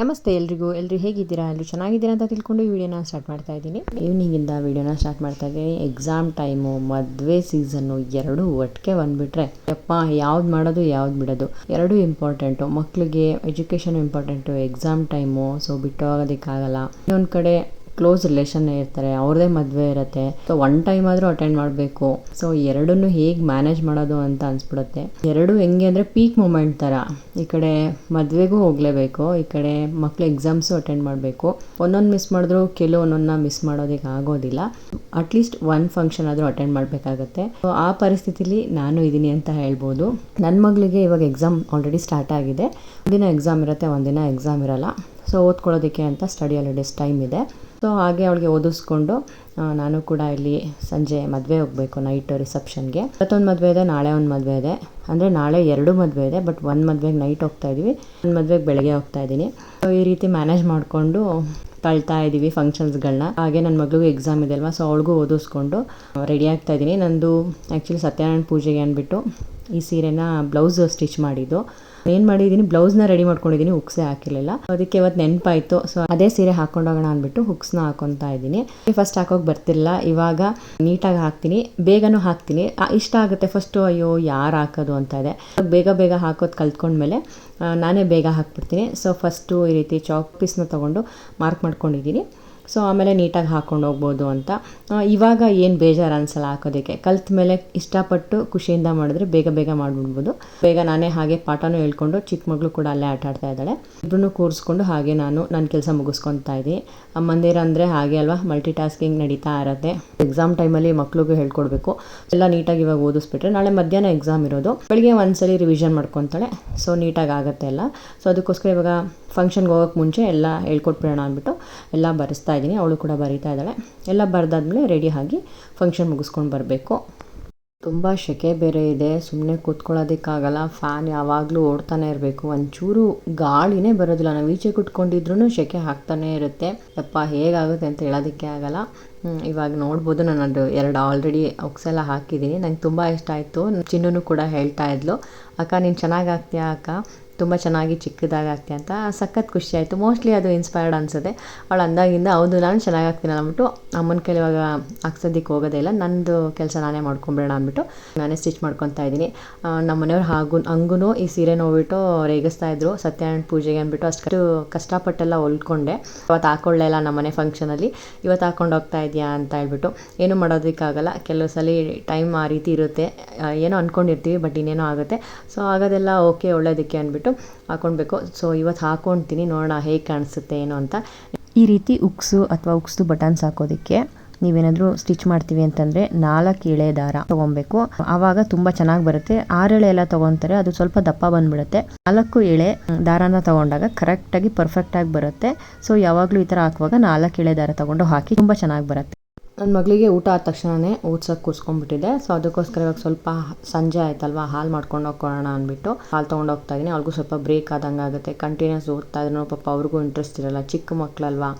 ನಮಸ್ತೆ ಎಲ್ರಿಗೂ ಎಲ್ಲರೂ ಹೇಗಿದ್ದೀರಾ? ಎಲ್ಲರೂ ಚೆನ್ನಾಗಿದ್ದೀರಾ ಅಂತ ತಿಳ್ಕೊಂಡು ಈ ವಿಡಿಯೋನ ಸ್ಟಾರ್ಟ್ ಮಾಡ್ತಾ ಇದ್ದೀನಿ. ಈವ್ನಿಂಗಿಂದ ವಿಡಿಯೋನ ಸ್ಟಾರ್ಟ್ ಮಾಡ್ತಾ ಇದ್ದೀನಿ. ಎಕ್ಸಾಮ್ ಟೈಮು ಮದುವೆ ಸೀಸನ್ನು ಎರಡು ಒಟ್ಟಿಗೆ ಬಂದುಬಿಟ್ರೆ, ಯಪ್ಪ, ಯಾವ್ದು ಮಾಡೋದು, ಯಾವ್ದು ಬಿಡೋದು? ಎರಡೂ ಇಂಪಾರ್ಟೆಂಟು ಮಕ್ಕಳಿಗೆ education important exam time so ಬಿಟ್ಟು ಹೋಗೋದಕ್ಕಾಗಲ್ಲ. ಇನ್ನೊಂದು ಕಡೆ ಕ್ಲೋಸ್ ರಿಲೇಷನ್ ಇರ್ತಾರೆ, ಅವ್ರದೇ ಮದುವೆ ಇರುತ್ತೆ. ಸೊ ಒನ್ ಟೈಮ್ ಆದರೂ ಅಟೆಂಡ್ ಮಾಡಬೇಕು. ಸೊ ಎರಡನ್ನೂ ಹೇಗೆ ಮ್ಯಾನೇಜ್ ಮಾಡೋದು ಅಂತ ಅನ್ಸ್ಬಿಡುತ್ತೆ. ಎರಡು ಹೆಂಗೆ ಅಂದರೆ ಪೀಕ್ ಮೂಮೆಂಟ್ ಥರ ಈ ಕಡೆ ಮದುವೆಗೂ ಹೋಗಲೇಬೇಕು, ಈ ಕಡೆ ಮಕ್ಕಳು ಎಕ್ಸಾಮ್ಸು ಅಟೆಂಡ್ ಮಾಡಬೇಕು. ಒಂದೊಂದು ಮಿಸ್ ಮಾಡಿದ್ರು ಒಂದೊಂದನ್ನ ಮಿಸ್ ಮಾಡೋದಕ್ಕೆ ಆಗೋದಿಲ್ಲ. ಅಟ್ಲೀಸ್ಟ್ ಒನ್ ಫಂಕ್ಷನ್ ಆದರೂ ಅಟೆಂಡ್ ಮಾಡಬೇಕಾಗತ್ತೆ. ಸೊ ಆ ಪರಿಸ್ಥಿತಿಲಿ ನಾನು ಇದ್ದೀನಿ ಅಂತ ಹೇಳ್ಬೋದು. ನನ್ನ ಮಗಳಿಗೆ ಇವಾಗ ಎಕ್ಸಾಮ್ ಆಲ್ರೆಡಿ ಸ್ಟಾರ್ಟ್ ಆಗಿದೆ. ಒಂದಿನ ಎಕ್ಸಾಮ್ ಇರುತ್ತೆ, ಒಂದಿನ ಎಕ್ಸಾಮ್ ಇರಲ್ಲ. ಸೊ ಓದ್ಕೊಳ್ಳೋದಕ್ಕೆ ಅಂತ ಸ್ಟಡಿ ಹಾಲಿಡೇಸ್ ಟೈಮ್ ಇದೆ. ಸೊ ಹಾಗೆ ಅವಳಿಗೆ ಓದಿಸ್ಕೊಂಡು ನಾನು ಕೂಡ ಇಲ್ಲಿ ಸಂಜೆ ಮದುವೆ ಹೋಗಬೇಕು ನೈಟ್ ರಿಸೆಪ್ಷನ್ಗೆ. ಇವತ್ತೊಂದು ಮದುವೆ ಇದೆ, ನಾಳೆ ಒಂದು ಮದುವೆ ಇದೆ. ಅಂದರೆ ನಾಳೆ ಎರಡು ಮದುವೆ ಇದೆ, ಬಟ್ ಒಂದು ಮದುವೆಗೆ ನೈಟ್ ಹೋಗ್ತಾ ಇದ್ದೀವಿ ಒಂದು ಮದುವೆಗೆ ಬೆಳಗ್ಗೆ ಹೋಗ್ತಾ ಇದ್ದೀನಿ ಸೊ ಈ ರೀತಿ ಮ್ಯಾನೇಜ್ ಮಾಡಿಕೊಂಡು ತಳ್ತಾ ಇದ್ದೀವಿ ಫಂಕ್ಷನ್ಸ್ಗಳನ್ನ ಹಾಗೆ ನನ್ನ ಮಗಳಿಗೂ ಎಕ್ಸಾಮ್ ಇದೆ ಅಲ್ವಾ ಸೊ ಅವಳಿಗೂ ಓದಿಸ್ಕೊಂಡು ರೆಡಿ ಆಗ್ತಾ ಇದ್ದೀನಿ ನಂದು ಆ್ಯಕ್ಚುಲಿ ಸತ್ಯನಾರಾಯಣ ಪೂಜೆಗೆ ಅಂದ್ಬಿಟ್ಟು ಈ ಸೀರೆನ ಬ್ಲೌಸ್ ಸ್ಟಿಚ್ ಮಾಡಿದ್ದು. ಏನು ಮಾಡಿದ್ದೀನಿ ಬ್ಲೌಸ್ನ ರೆಡಿ ಮಾಡ್ಕೊಂಡಿದ್ದೀನಿ ಹುಕ್ಸೇ ಹಾಕಿರಲಿಲ್ಲ. ಅದಕ್ಕೆ ಇವತ್ತು ನೆನಪಾಯಿತು. ಸೊ ಅದೇ ಸೀರೆ ಹಾಕೊಂಡೋಗೋಣ ಅಂದ್ಬಿಟ್ಟು ಹುಕ್ಸ್ನ ಹಾಕೊತಾ ಇದ್ದೀನಿ. ಫಸ್ಟ್ ಹಾಕೋಕೆ ಬರ್ತಿರಲಿಲ್ಲ. ಇವಾಗ ನೀಟಾಗಿ ಹಾಕ್ತೀನಿ. ಬೇಗನೂ ಹಾಕ್ತೀನಿ. ಇಷ್ಟ ಆಗುತ್ತೆ ಫಸ್ಟು ಅಯ್ಯೋ, ಯಾರು ಹಾಕೋದು ಅಂತ ಇದೆ. ಬೇಗ ಬೇಗ ಹಾಕೋದು ಕಲ್ತ್ಕೊಂಡ್ಮೇಲೆ ನಾನೇ ಬೇಗ ಹಾಕ್ಬಿಡ್ತೀನಿ. ಸೊ ಫಸ್ಟು ಈ ರೀತಿ ಚಾಕ್ ಪೀಸ್ನ ತೊಗೊಂಡು ಮಾರ್ಕ್ ಮಾಡ್ಕೊಂಡಿದ್ದೀನಿ. ಸೊ ಆಮೇಲೆ ನೀಟಾಗಿ ಹಾಕ್ಕೊಂಡು ಹೋಗ್ಬೋದು ಅಂತ. ಇವಾಗ ಏನು ಬೇಜಾರು ಅನ್ಸಲ್ಲ ಹಾಕೋದಕ್ಕೆ. ಕಲ್ತ ಮೇಲೆ ಇಷ್ಟಪಟ್ಟು ಖುಷಿಯಿಂದ ಮಾಡಿದ್ರೆ ಬೇಗ ಬೇಗ ಮಾಡಿಬಿಡ್ಬೋದು. ಬೇಗ ನಾನೇ ಹಾಗೆ ಪಾಠನೂ ಹೇಳ್ಕೊಂಡು ಚಿಕ್ಕ ಮಗಳು ಕೂಡ ಅಲ್ಲೇ ಆಟ ಆಡ್ತಾ ಇದ್ದಾಳೆ. ಇಬ್ಬರನ್ನು ಕೂರಿಸ್ಕೊಂಡು ಹಾಗೆ ನಾನು ನನ್ನ ಕೆಲಸ ಮುಗಿಸ್ಕೊತಾ ಇದ್ದೀನಿ. ಮಂದಿರ ಅಂದರೆ ಹಾಗೆ ಅಲ್ವಾ? ಮಲ್ಟಿ ಟಾಸ್ಕಿಂಗ್ ನಡೀತಾ ಇರುತ್ತೆ. ಎಕ್ಸಾಮ್ ಟೈಮಲ್ಲಿ ಮಕ್ಳಿಗೂ ಹೇಳ್ಕೊಡ್ಬೇಕು. ಎಲ್ಲ ನೀಟಾಗಿ ಇವಾಗ ಓದಿಸ್ಬಿಟ್ರೆ ನಾಳೆ ಮಧ್ಯಾಹ್ನ ಎಕ್ಸಾಮ್ ಇರೋದು. ಬೆಳಿಗ್ಗೆ ಒಂದ್ಸಲಿ ರಿವಿಷನ್ ಮಾಡ್ಕೊತಾಳೆ ಸೊ ನೀಟಾಗಿ ಆಗುತ್ತೆ ಎಲ್ಲ. ಸೊ ಅದಕ್ಕೋಸ್ಕರ ಇವಾಗ ಫಂಕ್ಷನ್ಗೆ ಹೋಗೋಕ್ಕೆ ಮುಂಚೆ ಎಲ್ಲ ಹೇಳ್ಕೊಟ್ಬಿಡೋಣ ಅಂದ್ಬಿಟ್ಟು ಎಲ್ಲ ಬರೆಸ್ತಾ ಇದ್ದೀನಿ ಅವಳು ಕೂಡ ಬರೀತಾ ಇದ್ದಾಳೆ. ಎಲ್ಲ ಬರೆದಾದ್ಮೇಲೆ ರೆಡಿ ಆಗಿ ಫಂಕ್ಷನ್ ಮುಗಿಸ್ಕೊಂಡು ಬರಬೇಕು. ತುಂಬ ಸೆಕೆ ಬೇರೆ ಇದೆ. ಸುಮ್ಮನೆ ಕೂತ್ಕೊಳ್ಳೋದಕ್ಕಾಗಲ್ಲ. ಫ್ಯಾನ್ ಯಾವಾಗಲೂ ಓಡ್ತಾನೆ ಇರಬೇಕು. ಒಂಚೂರು ಗಾಳಿನೇ ಬರೋದಿಲ್ಲ. ನಾವು ಈಚೆ ಕುಟ್ಕೊಂಡಿದ್ರು ಸೆಕೆ ಹಾಕ್ತಾನೆ ಇರುತ್ತೆ. ಅಪ್ಪ ಹೇಗಾಗುತ್ತೆ ಅಂತ ಹೇಳೋದಕ್ಕೆ ಆಗಲ್ಲ. ಇವಾಗ ನೋಡ್ಬೋದು. ನಾನು ಅದು ಎರಡು ಆಲ್ರೆಡಿ ಒಕ್ಸೆಲ್ಲ ಹಾಕಿದ್ದೀನಿ. ನಂಗೆ ತುಂಬ ಇಷ್ಟ ಆಯಿತು. ಚಿನ್ನೂ ಕೂಡ ಹೇಳ್ತಾ ಇದ್ಲು. ಅಕ್ಕ, ನೀನು ಚೆನ್ನಾಗಿ ಹಾಕ್ತೀಯಾ ಅಕ್ಕ? ತುಂಬ ಚೆನ್ನಾಗಿ ಚಿಕ್ಕದಾಗಿ ಅಂತ ಸಖತ್ ಖುಷಿ ಆಯಿತು. ಮೋಸ್ಟ್ಲಿ ಅದು ಇನ್ಸ್ಪೈರ್ಡ್ ಅನಿಸುತ್ತೆ. ಅವಳು ಅಂದಾಗಿಂದ, ಹೌದು, ನಾನು ಚೆನ್ನಾಗಿ ಆಗ್ತೀನಿ ಅಂದ್ಬಿಟ್ಟು ಅಮ್ಮನ ಕೈಲಿ ಇವಾಗ ಹಾಕ್ಸೋದಕ್ಕೆ ಹೋಗೋದೇ ಇಲ್ಲ. ನಂದು ಕೆಲಸ ನಾನೇ ಮಾಡ್ಕೊಂಬಿಡೋಣ ಅಂದ್ಬಿಟ್ಟು ನಾನೇ ಸ್ಟಿಚ್ ಮಾಡ್ಕೊತಾ ಇದ್ದೀನಿ. ನಮ್ಮ ಮನೆಯವ್ರು ಹಾಗೂ ಹಂಗೂ ಈ ಸೀರೆ ನೋಡ್ಬಿಟ್ಟು ರೇಗಿಸ್ತಾ ಇದ್ರು. ಸತ್ಯನಾರಾಯಣ ಪೂಜೆಗೆ ಅಂದ್ಬಿಟ್ಟು ಅಷ್ಟು ಕಷ್ಟಪಟ್ಟೆಲ್ಲ ಹೊಲ್ಕೊಂಡೆ ಇವತ್ತು ಹಾಕೊಳ್ಳೇ ಇಲ್ಲ ನಮ್ಮ ಮನೆ ಫಂಕ್ಷನಲ್ಲಿ ಇವತ್ತು ಹಾಕೊಂಡು ಹೋಗ್ತಾ ಇದೆಯಾ ಅಂತ ಹೇಳ್ಬಿಟ್ಟು, ಏನು ಮಾಡೋದಕ್ಕಾಗಲ್ಲ ಕೆಲವು ಸಲ ಟೈಮ್ ಆ ರೀತಿ ಇರುತ್ತೆ. ಏನೋ ಅಂದ್ಕೊಂಡಿರ್ತೀವಿ ಬಟ್ ಇನ್ನೇನೋ ಆಗುತ್ತೆ. ಸೊ, ಆಗೋದೆಲ್ಲ ಓಕೆ ಒಳ್ಳೇದಕ್ಕೆ ಅಂದ್ಬಿಟ್ಟು ಹಾಕೊಳ್ಬೇಕು. ಸೊ ಇವತ್ತು ಹಾಕೊಳ್ತೀನಿ. ನೋಡೋಣ ಹೇಗೆ ಕಾಣಿಸುತ್ತೆ ಏನು ಅಂತ. ಈ ರೀತಿ ಉಕ್ಸು ಅಥವಾ ಉಕ್ಸ್ದು ಬಟನ್ಸ್ ಹಾಕೋದಕ್ಕೆ ನೀವೇನಾದರೂ ಸ್ಟಿಚ್ ಮಾಡ್ತೀವಿ ಅಂತಂದರೆ ನಾಲ್ಕು ಎಳೆ ದಾರ ತೊಗೊಬೇಕು ಆವಾಗ ತುಂಬ ಚೆನ್ನಾಗಿ ಬರುತ್ತೆ. ಆರು ಎಳೆ ಎಲ್ಲ ತೊಗೊತಾರೆ. ಅದು ಸ್ವಲ್ಪ ದಪ್ಪ ಬಂದ್ಬಿಡುತ್ತೆ. ನಾಲ್ಕು ಎಳೆ ದಾರನ ತೊಗೊಂಡಾಗ ಕರೆಕ್ಟಾಗಿ ಪರ್ಫೆಕ್ಟಾಗಿ ಬರುತ್ತೆ. ಸೊ ಯಾವಾಗಲೂ ಈ ಥರ ಹಾಕುವಾಗ ನಾಲ್ಕು ಎಳೆ ದಾರ ತೊಗೊಂಡು ಹಾಕಿ ತುಂಬ ಚೆನ್ನಾಗಿ ಬರುತ್ತೆ. ನನ್ನ ಮಗಳಿಗೆ ಊಟ ಆದ ತಕ್ಷಣವೇ ಓದ್ಸೋಕೆ ಕೂರಿಸ್ಕೊಂಡ್ಬಿಟ್ಟಿದ್ದೆ ಸೊ ಅದಕ್ಕೋಸ್ಕರ ಇವಾಗ ಸ್ವಲ್ಪ ಸಂಜೆ ಆಯ್ತಲ್ವಾ? ಹಾಲು ಮಾಡ್ಕೊಂಡು ಹೋಗೋಣ ಅಂದ್ಬಿಟ್ಟು ಹಾಲು ತೊಗೊಂಡು ಹೋಗ್ತಾ ಇದ್ದೀನಿ. ಅವ್ರಿಗೂ ಸ್ವಲ್ಪ ಬ್ರೇಕ್ ಆದಂಗೆ ಆಗುತ್ತೆ. ಕಂಟಿನ್ಯೂಸ್ ಓದ್ತಾ ಇದ್ರು. ಪಾಪ ಅವ್ರಿಗೂ ಇಂಟ್ರೆಸ್ಟ್ ಇರಲ್ಲ. ಚಿಕ್ಕ ಮಕ್ಕಳಲ್ವಾ